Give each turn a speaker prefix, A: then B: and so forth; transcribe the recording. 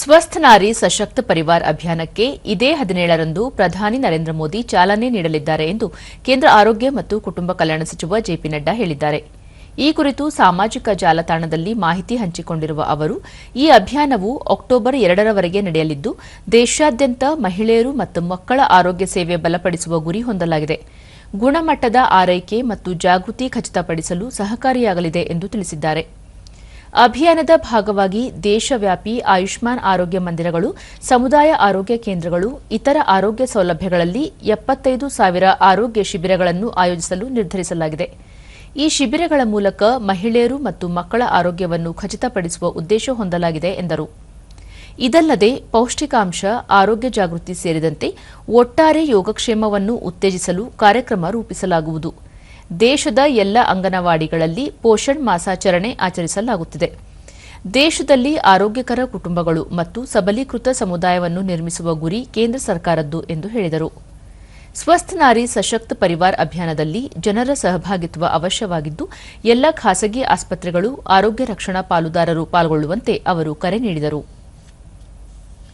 A: ಸ್ವಸ್ಥ ನಾರಿ ಸಶಕ್ತ ಪರಿವಾರ್ ಅಭಿಯಾನಕ್ಕೆ ಇದೇ ಹದಿನೇಳರಂದು ಪ್ರಧಾನಿ ನರೇಂದ್ರ ಮೋದಿ ಚಾಲನೆ ನೀಡಲಿದ್ದಾರೆ ಎಂದು ಕೇಂದ್ರ ಆರೋಗ್ಯ ಮತ್ತು ಕುಟುಂಬ ಕಲ್ಯಾಣ ಸಚಿವ ಜೆಪಿ ನಡ್ಡಾ ಹೇಳಿದ್ದಾರೆ. ಈ ಕುರಿತು ಸಾಮಾಜಿಕ ಜಾಲತಾಣದಲ್ಲಿ ಮಾಹಿತಿ ಹಂಚಿಕೊಂಡಿರುವ ಅವರು, ಈ ಅಭಿಯಾನವು ಅಕ್ಟೋಬರ್ ಎರಡರವರೆಗೆ ನಡೆಯಲಿದ್ದು, ದೇಶಾದ್ಯಂತ ಮಹಿಳೆಯರು ಮತ್ತು ಮಕ್ಕಳ ಆರೋಗ್ಯ ಸೇವೆ ಬಲಪಡಿಸುವ ಗುರಿ ಹೊಂದಲಾಗಿದೆ. ಗುಣಮಟ್ಟದ ಆರೈಕೆ ಮತ್ತು ಜಾಗೃತಿ ಖಚಿತಪಡಿಸಲು ಸಹಕಾರಿಯಾಗಲಿದೆ ಎಂದು ತಿಳಿಸಿದ್ದಾರೆ. ಅಭಿಯಾನದ ಭಾಗವಾಗಿ ದೇಶವ್ಯಾಪಿ ಆಯುಷ್ಮಾನ್ ಆರೋಗ್ಯ ಮಂದಿರಗಳು, ಸಮುದಾಯ ಆರೋಗ್ಯ ಕೇಂದ್ರಗಳು, ಇತರ ಆರೋಗ್ಯ ಸೌಲಭ್ಯಗಳಲ್ಲಿ ಎಪ್ಪತ್ತೈದು ಸಾವಿರ ಆರೋಗ್ಯ ಶಿಬಿರಗಳನ್ನು ಆಯೋಜಿಸಲು ನಿರ್ಧರಿಸಲಾಗಿದೆ. ಈ ಶಿಬಿರಗಳ ಮೂಲಕ ಮಹಿಳೆಯರು ಮತ್ತು ಮಕ್ಕಳ ಆರೋಗ್ಯವನ್ನು ಖಚಿತಪಡಿಸುವ ಉದ್ದೇಶ ಹೊಂದಲಾಗಿದೆ ಎಂದರು. ಇದಲ್ಲದೆ ಪೌಷ್ಟಿಕಾಂಶ, ಆರೋಗ್ಯ ಜಾಗೃತಿ ಸೇರಿದಂತೆ ಒಟ್ಟಾರೆ ಯೋಗಕ್ಷೇಮವನ್ನು ಉತ್ತೇಜಿಸಲು ಕಾರ್ಯಕ್ರಮ ರೂಪಿಸಲಾಗುವುದು. ದೇಶದ ಎಲ್ಲ ಅಂಗನವಾಡಿಗಳಲ್ಲಿ ಪೋಷಣ್ ಮಾಸಾಚರಣೆ ಆಚರಿಸಲಾಗುತ್ತಿದೆ. ದೇಶದಲ್ಲಿ ಆರೋಗ್ಯಕರ ಕುಟುಂಬಗಳು ಮತ್ತು ಸಬಲೀಕೃತ ಸಮುದಾಯವನ್ನು ನಿರ್ಮಿಸುವ ಗುರಿ ಕೇಂದ್ರ ಸರ್ಕಾರದ್ದು ಎಂದು ಹೇಳಿದರು. ಸ್ವಸ್ಥ ನಾರಿ ಸಶಕ್ತ ಪರಿವಾರ್ ಅಭಿಯಾನದಲ್ಲಿ ಜನರ ಸಹಭಾಗಿತ್ವ ಅವಶ್ಯವಾಗಿದ್ದು, ಎಲ್ಲ ಖಾಸಗಿ ಆಸ್ಪತ್ರೆಗಳು ಆರೋಗ್ಯ ರಕ್ಷಣಾ ಪಾಲುದಾರರು ಪಾಲ್ಗೊಳ್ಳುವಂತೆ ಅವರು ಕರೆ ನೀಡಿದರು.